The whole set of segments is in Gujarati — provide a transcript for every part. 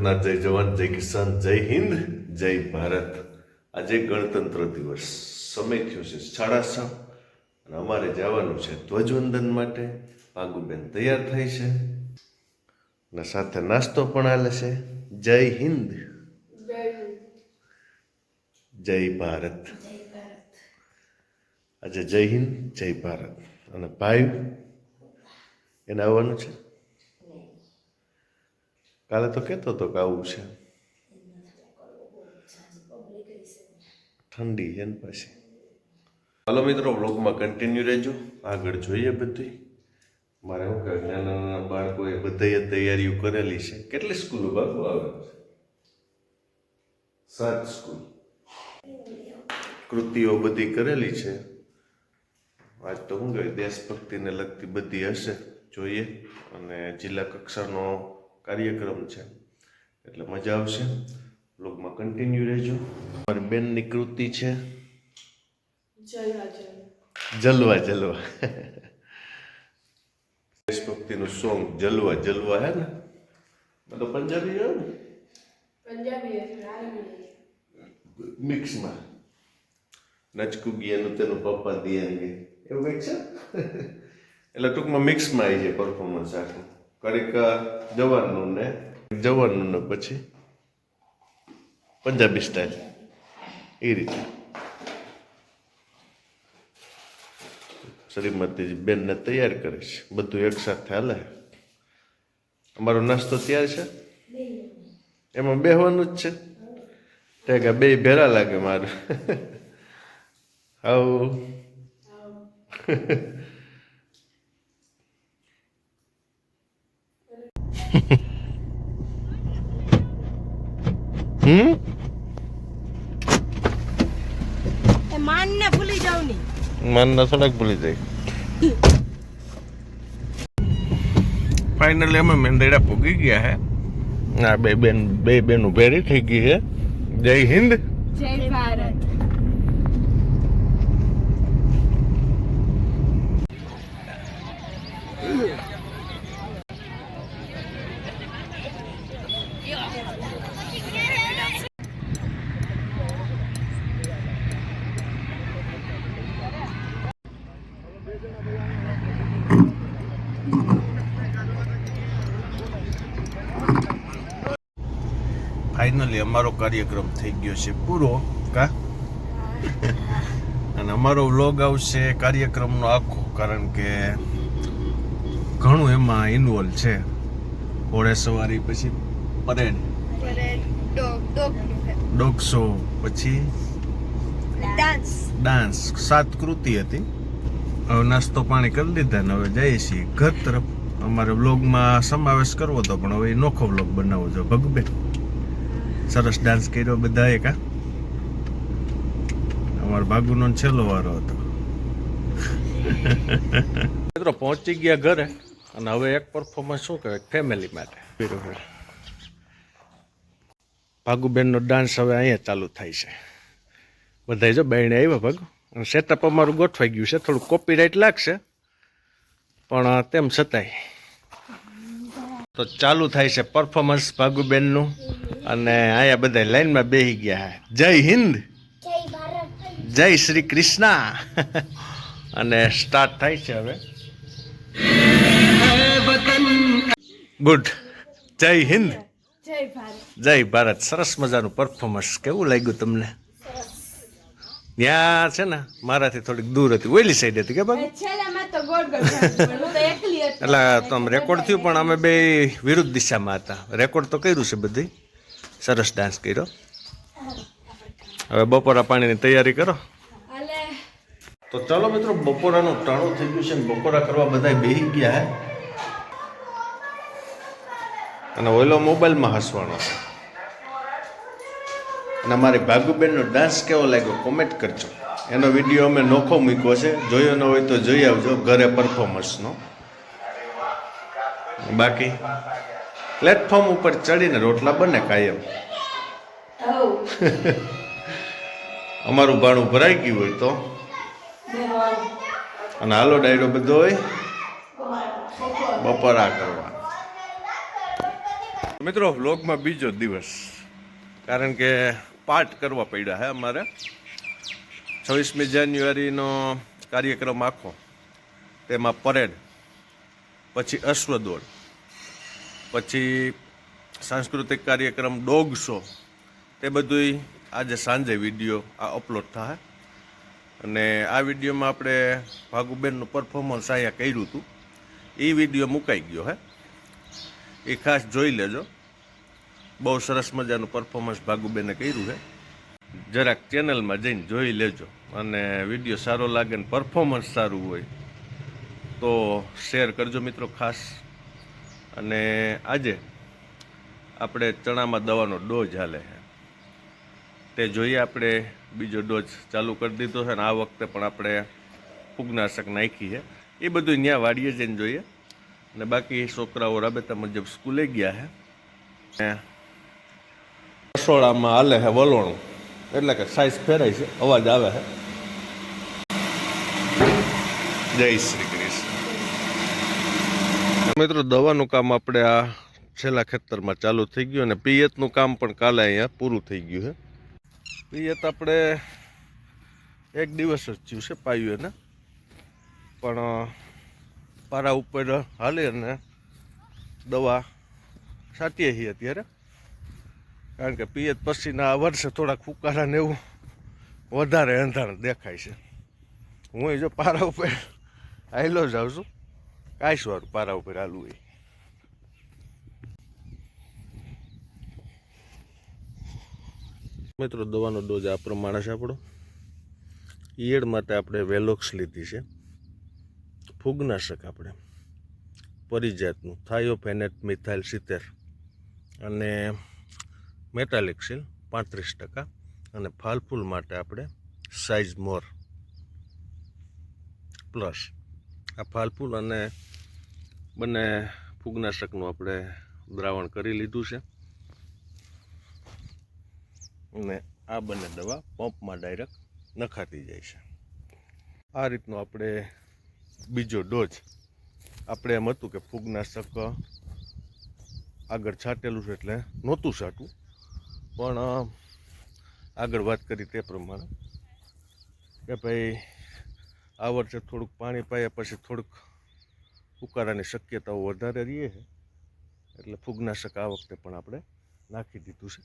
ખેડૂતના જય જવાન જય કિસાન જય હિન્દ જય ભારત. આજે ગણતંત્ર દિવસ. સમય થયો છે સાડા છ અને અમારે જવાનું છે ધ્વજવંદન માટે. પાગુબેન તૈયાર થઈ છે. અને સાથે નાસ્તો પણ આલે છે. જય હિન્દ. જય ભારત. આજે જય હિન્દ જય ભારત. અને ભાઈ એને આવવાનું છે? કાલે તો કહેતો હતો કે આવું છે ઠંડી છે ને પછી. હાલો મિત્રો બ્લોગમાં કન્ટિન્યુ રહેજો. આગળ જોઈએ બધી મારે શું કહે નાના નાના બાળકોએ બધાએ તૈયારીઓ કરેલી છે. કેટલી સ્કૂલો બાળકો આવે છે? સાત સ્કૂલ. કૃતિઓ બધી કરેલી છે. આજ તો શું કહે દેશભક્તિને લગતી બધી હશે. જોઈએ. અને જિલ્લા કક્ષાનો કાર્યક્રમ છે. એટલે મજા આવશે. બ્લોગમાં કન્ટિન્યુ રહેજો. મારી બેનની કૃતિ છે. જલવા જલવા. દેશભક્તિનું સોંગ જલવા જલવા હે ને? તો પંજાબી હે ને? પંજાબી મિક્સમાં નચકું ગયાનું તેનું પપ્પા દિયાને એવું કંઈક છે? એટલે ટૂંકમાં મિક્સમાં આવી જાય પરફોર્મન્સ આખું. કડીક જવાનું ને? જવાનું ને પછી? પંજાબી સ્ટાઇલ એ રીતે. શ્રીમતીજી બેનને તૈયાર કરીશ છે. બધું એકસાથે હાલે. અમારો નાસ્તો તૈયાર છે? એમાં બેહવાનું જ છે. કે બે ભેરા લાગે મારું. આવું. હમ? એ માનને ભૂલી જાવની. મન થોડાક ભૂલી જાય. ફાઇનલી અમે મેંદડા પૂગી ગયા હે. આ બે બેન બે બેન ઉભેરી થઈ ગઈ છે જય હિન્દ. જય ભારત ફાઇનલી અમારો કાર્યક્રમ થઈ ગયો છે. પૂરો કા? અને અમારો વ્લોગ આવશે કાર્યક્રમનો આખો કારણ કે ઘણું એમાં ઇન્વોલ્વ છે. ઘોડે સવારી પછી પરેડ ડોગ શો પછી ડાન્સ ડાન્સ સાત કૃતિ હતી. હવે નાસ્તો પાણી કરી લીધા ને હવે જઈએ છીએ ઘર તરફ. અમારે વ્લોગમાં સમાવેશ કરવો હતો પણ હવે નોખો વ્લોગ બનાવવો જો ભગબે. સરસ ડાન્સ કર્યો બધાએ કા? અમારો ભાગુનો છેલ્લો વારો હતો. મિત્રો, પહોંચી ગયા ઘરે અને હવે એક પરફોર્મન્સ શું કહેવાય? ફેમિલી માટે. ભાગુબેનનો ડાન્સ હવે અહીંયા ચાલુ થાય છે. બધાય જો બહેણે આવ્યા ભાગ. અને સેટઅપ અમારું ગોઠવાઈ ગયું છે. થોડું કોપીરાઇટ લાગશે. પણ તેમ છતાંય. તો ચાલુ થાય છે પરફોર્મન્સ ભાગુબેનનું. અને અહીંયા બધા લાઈનમાં બેસી ગયા જય હિન્દ. જય શ્રી કૃષ્ણ. અને સ્ટાર્ટ થાય છે હવે. ગુડ જય હિન્દ. જય ભારત. સરસ મજાનું પરફોર્મન્સ કેવું લાગ્યું તમને? ત્યાં છે ને મારાથી થોડીક દૂર હતી. ઓઈલી સાઈડ હતી કે બાબુ એટલે તો આમ રેકોર્ડ થયું પણ અમે બે વિરુદ્ધ દિશામાં હતા. રેકોર્ડ તો કર્યું છે બધી. સરસ ડાન્સ કર્યો. હવે બપોરા પાણીની તૈયારી કરો. તો ચાલો મિત્રો બપોરાનું ટાણું થઈ ગયું છે ને બપોરા કરવા બધા બેસી ગયા હે. અને ઓલો મોબાઈલમાં હસવાનો છે. અને મારી ભાગુબેનનો ડાન્સ કેવો લાગ્યો કોમેન્ટ કરજો. એનો વીડિયો અમે નોખો મૂક્યો છે. જોયો ન હોય તો જોઈ આવજો ઘરે પરફોર્મન્સનો બાકી? પ્લેટફોર્મ ઉપર ચડીને રોટલા બને કાયમ. અમારું ભાણું ભરાઈ ગયું હોય તો. અને હાલો ડાયરો બધો હોય. બપોરા કરવા મિત્રો વ્લોગમાં બીજો દિવસ. કારણ કે પાઠ કરવા પડ્યા હે અમારે. છવ્વીસમી જાન્યુઆરીનો કાર્યક્રમ આખો. તેમાં પરેડ પછી અશ્વદોડ. પછી સાંસ્કૃતિક કાર્યક્રમ ડોગ શો, તે બધુંય આજે સાંજે વીડિયો આ અપલોડ થાય. અને આ વિડીયોમાં આપણે ભાગુબેનનું પરફોર્મન્સ અહીંયા કર્યું હતું. એ વીડિયો મુકાઈ ગયો હે. એ ખાસ જોઈ લેજો. બહુ સરસ મજાનું પરફોર્મન્સ ભાગુબેને કર્યું છે જરાક ચેનલમાં જઈને જોઈ લેજો. અને વીડિયો સારો લાગે ને પરફોર્મન્સ સારું હોય, તો શેર કરજો મિત્રો ખાસ. અને આજે આપણે ચણામાં દવાનો ડોઝ હાલે છે. તે જોઈએ આપણે બીજો ડોઝ ચાલુ કરી દીધો છે અને આ વખતે પણ આપણે ફૂગનાશક નાખી છે. એ બધું ત્યાં વાડીએ જઈને જોઈએ. અને બાકી છોકરાઓ રાબેતા મુજબ સ્કૂલે ગયા છે. રસોડામાં હાલે છે વલોણું. એટલે કે સાઈઝ ફેરાય છે. અવાજ આવે છે. જય શ્રી મિત્રો, દવાનું કામ આપણે આ છેલ્લા ખેતરમાં ચાલુ થઈ ગયું અને પિયતનું કામ પણ કાલે અહીંયા પૂરું થઈ ગયું છે. પિયત આપણે એક દિવસ જ થયું છે પાયું એને. પણ પારા ઉપર હાલે અને દવા છાંટીએ છીએ અત્યારે. કારણ કે પિયત પછીના આ વર્ષે થોડાક ફુકારા ને એવું વધારે અંધાણ દેખાય છે. હું જો પારા ઉપર હાઈલો જ આવું છું. કાંઈશવાળું પારા ઉપર હાલવું હોય. મિત્રો, દવાનો ડોઝ આ પ્રમાણે છે આપણો. ઈયળ માટે આપણે વેલોક્સ લીધી છે. ફૂગનાશક આપણે. પરિજાતનું, થાયોફેનેટ મિથાઇલ સિત્તેર. અને મેટાલિક્સિલ પાંત્રીસ ટકા. અને ફાલફૂલ માટે આપણે સાઇઝ મોર. પ્લસ, આ ફાલફૂલ અને બંને ફૂગનાશકનું આપણે દ્રાવણ કરી લીધું છે. અને આ બંને દવા પંપમાં ડાયરેક્ટ નખાતી જાય છે. આ રીતનો આપણે બીજો ડોઝ આપણે એમ હતું કે ફૂગનાશક આગળ છાંટેલું છે એટલે નહોતું છાંટવું પણ આગળ વાત કરી તે પ્રમાણે કે ભાઈ આ વર્ષે થોડુંક પાણી પાયા પછી થોડુંક ઉકાળાની શક્યતાઓ વધારે રહીએ છે. એટલે ફૂગનાશક આ વખતે પણ આપણે નાખી દીધું છે.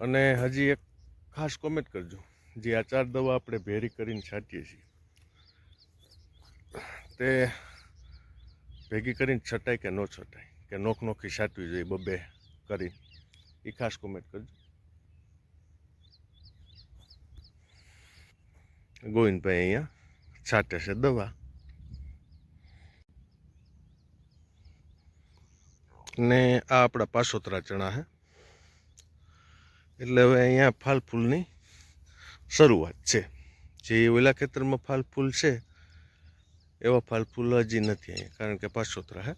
અને હજી એક ખાસ કોમેન્ટ કરજો. જે આ ચાર દવા આપણે ભેરી કરીને છાંટીએ છીએ, તે ભેગી કરીને છટાય કે ન છટાય? કે નોખ નોખી છાંટવી જોઈએ બબે કરી? એ ખાસ કોમેન્ટ કરજો. ગોવિંદભાઈ અહીંયા છાંટે છે દવા. ને આ આપણા પાસોતરા ચણા છે એટલે હવે અહીંયા ફાલ ફૂલની શરૂઆત છે. જે ઓલા ખેતરમાં ફાલ ફૂલ છે, એવા ફાલ ફૂલ હજી નથી અહીંયા, કારણ કે પાસોતરા હે.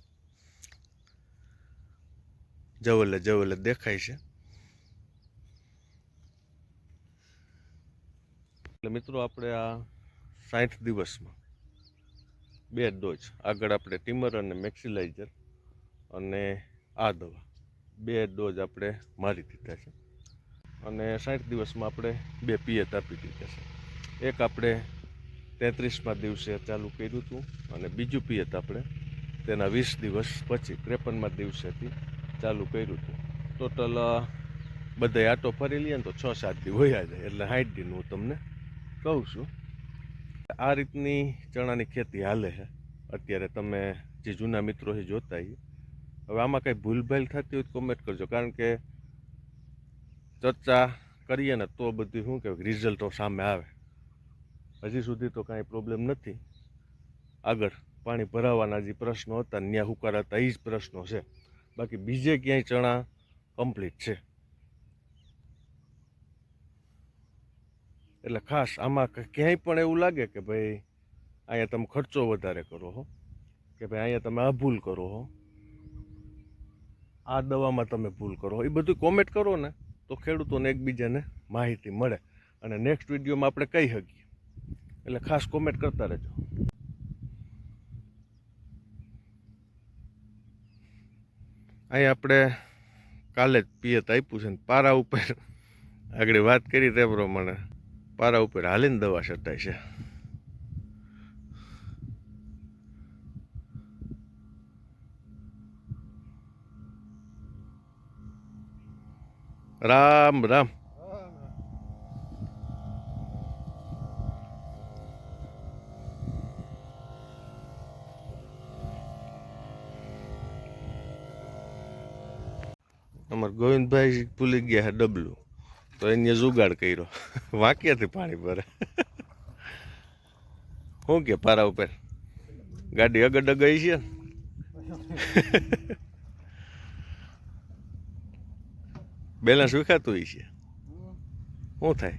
જવલે જવલે દેખાય છે. એટલે મિત્રો આપણે આ સાઠ દિવસમાં બે ડોઝ, આગળ આપણે ટીમર અને મેક્સિલાઇઝર અને આ દવા. બે ડોઝ આપણે મારી દીધા છે. અને સાઠ દિવસમાં આપણે બે પિયત આપી દીધા છે. એક આપણે તેત્રીસમાં દિવસે ચાલુ કર્યું હતું અને બીજું પિયત આપણે તેના વીસ દિવસ પછી, ત્રેપનમાં દિવસેથી ચાલુ કર્યું હતું. ટોટલ બધા આટો ફરી લઈએ ને તો છ સાત દી વયા જાય. એટલે સાઠ દીનું હું તમને કહું છું. આ રીતની ચણાની ખેતી હાલે છે. અત્યારે તમે જે જૂના મિત્રો છે જોતા હવે આમાં કંઈ ભૂલભાલ થતી હોય તો કોમેન્ટ કરજો. કારણ કે ચર્ચા કરીએ ને તો બધું શું કહેવાય રિઝલ્ટો સામે આવે. હજી સુધી તો કાંઈ પ્રોબ્લેમ નથી. આગળ પાણી ભરાવાના જે પ્રશ્નો હતા ત્યાં હુકારા હતા એ જ પ્રશ્નો છે. બાકી બીજે ક્યાંય ચણા કમ્પ્લીટ છે. એટલે ખાસ આમાં ક્યાંય પણ એવું લાગે કે ભાઈ, અહીંયા તમે ખર્ચો વધારે કરો હો. કે ભાઈ અહીંયા તમે આ ભૂલ કરો હો. આ દવામાં તમે ભૂલ કરો. એ બધું કોમેન્ટ કરો ને, તો ખેડૂતોને એકબીજાને માહિતી મળે. અને નેક્સ્ટ વિડીયોમાં આપણે કહી શકીએ એટલે ખાસ કોમેન્ટ કરતા રહેજો. અહીં આપણે કાલે જ પિયત આપ્યું છે ને, પારા ઉપર. આગળ વાત કરી તે પ્રમાણે. પારા ઉપર હાલીને દવા છટાય છે. રામ રામ. અમાર ગોવિંદભાઈ ભૂલી ગયા ડબલું. તો એને જુગાડ કર્યો. વાંક્યાથી પાણી ભરે. શું કે પારા ઉપર? ગાડી અગડ ગઈ છે ને? બેલેન્સ વિખાતું હોય છે. શું થાય?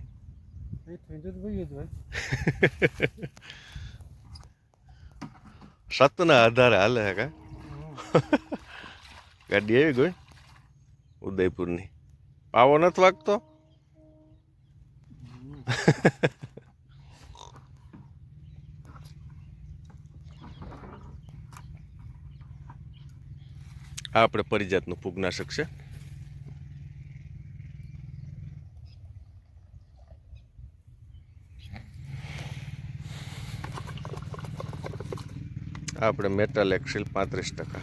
સતના આધારે હાલે હે કા? ગાડી આવી ગઈ? ઉદયપુરની. પાવો નથી વાગતો? આ આપણે પરિજાતનું ફૂગનાશક છે. આપણે મેટલ એક્સિલ પાંત્રીસ ટકા.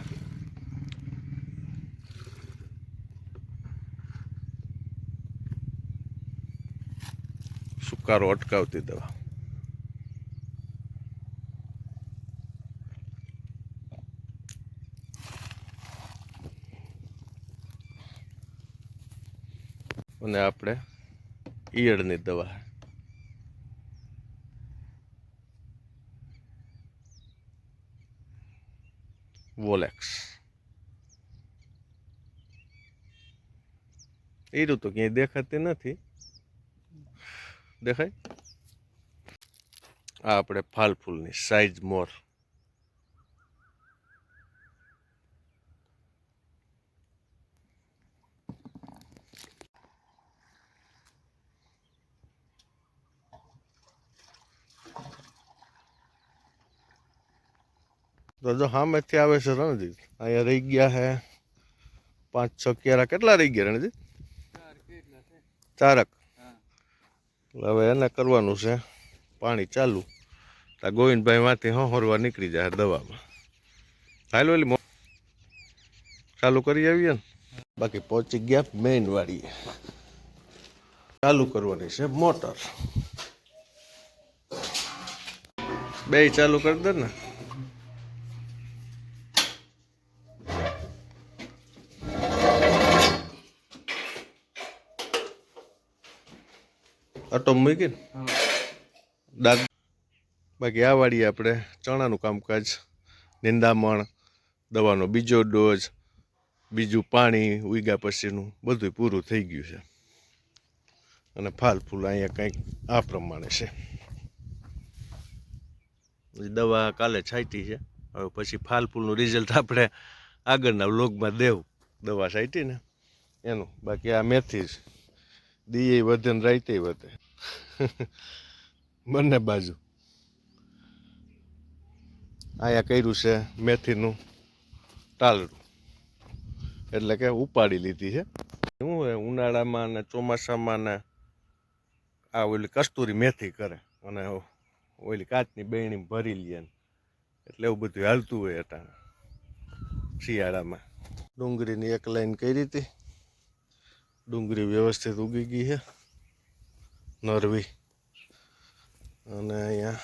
સુકારો અટકાવતી દવા. અને આપણે ઈયળની દવા. વોલેક્સ ઈરું તો ક્યાંય દેખાતી નથી. દેખાય? આ આપણે ફાલ ફૂલની સાઈઝ મોર તો જો સામેથી આવે છે રણજીત. અહીંયા રહી ગયા હે પાંચ છ કેરા. કેટલા રહી ગયા રણજીત? ચારક. એટલે હવે એને કરવાનું છે પાણી ચાલુ. તા ગોવિંદભાઈ માંથી હોરવા નીકળી જાય દવામાં. હાલો એલી ચાલુ કરી આવીએ ને. બાકી પહોંચી ગયા મેઇન વાડીએ. ચાલુ કરવાની છે મોટર. બે ચાલુ કરી દે ને. અટો મૂકીને? ડાગ. બાકી આ વાળી આપણે ચણાનું કામકાજ, નિંદામણ, દવાનો બીજો ડોઝ, બીજું પાણી ઉગ્યા પછીનું બધું પૂરું થઈ ગયું છે. અને ફાલ ફૂલ અહીંયા કંઈક આ પ્રમાણે છે. દવા કાલે છાંટી છે. હવે પછી ફાલ ફૂલનું રિઝલ્ટ આપણે આગળના વ્લોગમાં દેવું દવા છાંટી ને એનું બાકી આ મેથી જ દિયે વધે ને રાઈતે વધે. બંને બાજુ. અહીંયા કર્યું છે મેથીનું ટાલડું એટલે કે ઉપાડી લીધી છે. શું ઉનાળામાં ને ચોમાસામાં ને આ ઓલી કસ્તુરી મેથી કરે. અને ઓલી કાચની બેણી ભરી લે એટલે એવું બધું હાલતું હોય અટાણે. શિયાળામાં. ડુંગળીની એક લાઈન કરી હતી. ડુંગળી વ્યવસ્થિત ઉગી ગઈ છે. નરવી. અને અહીંયા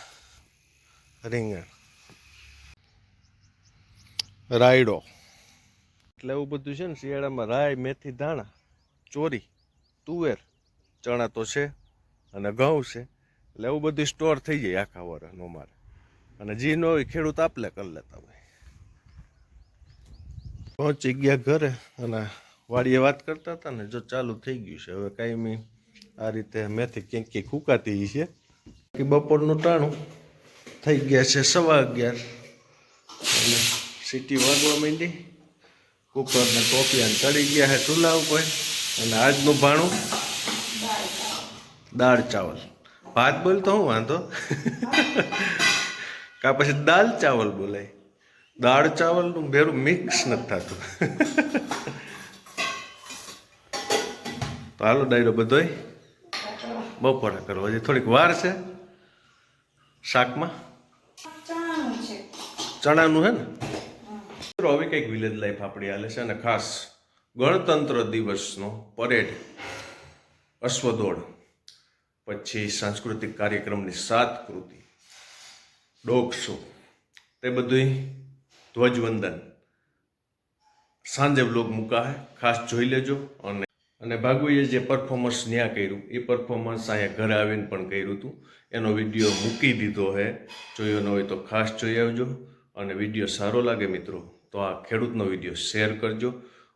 રીંગણ. રાયડો. એટલે એવું બધું છે ને, શિયાળામાં રાય, મેથી, ધાણા, ચોરી, તુવેર, ચણા તો છે અને ઘઉં છે. એટલે એવું બધું સ્ટોર થઈ જાય આખા વર્ષનું અમારે. અને જી ન હોય ખેડૂત આપલે કરી લેતા હોય. પહોંચી ગયા ઘરે અને વાડીએ વાત કરતા હતા ને, જો ચાલુ થઈ ગયું છે. હવે કાંઈ આ રીતે મેથી ક્યાંક ક્યાંક ફૂંકાતી છે. કે બપોરનું ટાણું થઈ ગયા છે સવા અગિયાર. અને સીટી વાગવા માંડી. કુકર ને ટોપિયા ચડી ગયા છે ચૂલા ઉપર. અને આજનું ભાણું? દાળ ચાવલ. ભાત બોલ તો હું વાંધો. કા પછી દાલ ચાવલ બોલાય. દાળ ચાવલનું ભેરું મિક્સ નથી થતું. તો હાલો ડાયરો બધોય. બપોરે કરો હજી થોડીક વાર છે શાકમાં. ચણાનું હે ને? મિત્રો હવે કંઈક વિલેજ લાઈફ આપણી હાલે છે અને ખાસ ગણતંત્ર દિવસનો પરેડ અશ્વદોડ પછી સાંસ્કૃતિક કાર્યક્રમની સાત કૃતિ ડોગ શો તે બધું ધ્વજવંદન. સાંજે બ્લોગ મૂકા હે ખાસ જોઈ લેજો અને અને ભાગુએ જે પરફોર્મન્સ ન્યા કર્યું, એ પરફોર્મન્સ અહીંયા ઘરે આવીને પણ કર્યું હતું. એનો વીડિયો મૂકી દીધો હે. જોયો ન હોય તો ખાસ જોઈ આવજો. અને વીડિયો સારો લાગે મિત્રો, તો આ ખેડૂતનો વીડિયો શેર કરજો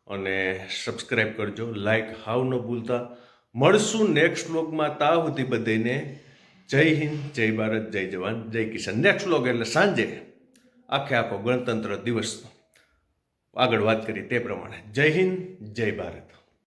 અને સબસ્ક્રાઈબ કરજો. લાઇક હાવ ન ભૂલતા. મળશું નેક્સ્ટ વ્લોગમાં તા સુધી બધાને જય હિન્દ, જય ભારત, જય જવાન, જય કિસાન. નેક્સ્ટ વ્લોગ એટલે સાંજે આખે આખો ગણતંત્ર દિવસનો. આગળ વાત કરી તે પ્રમાણે. જય હિન્દ, જય ભારત.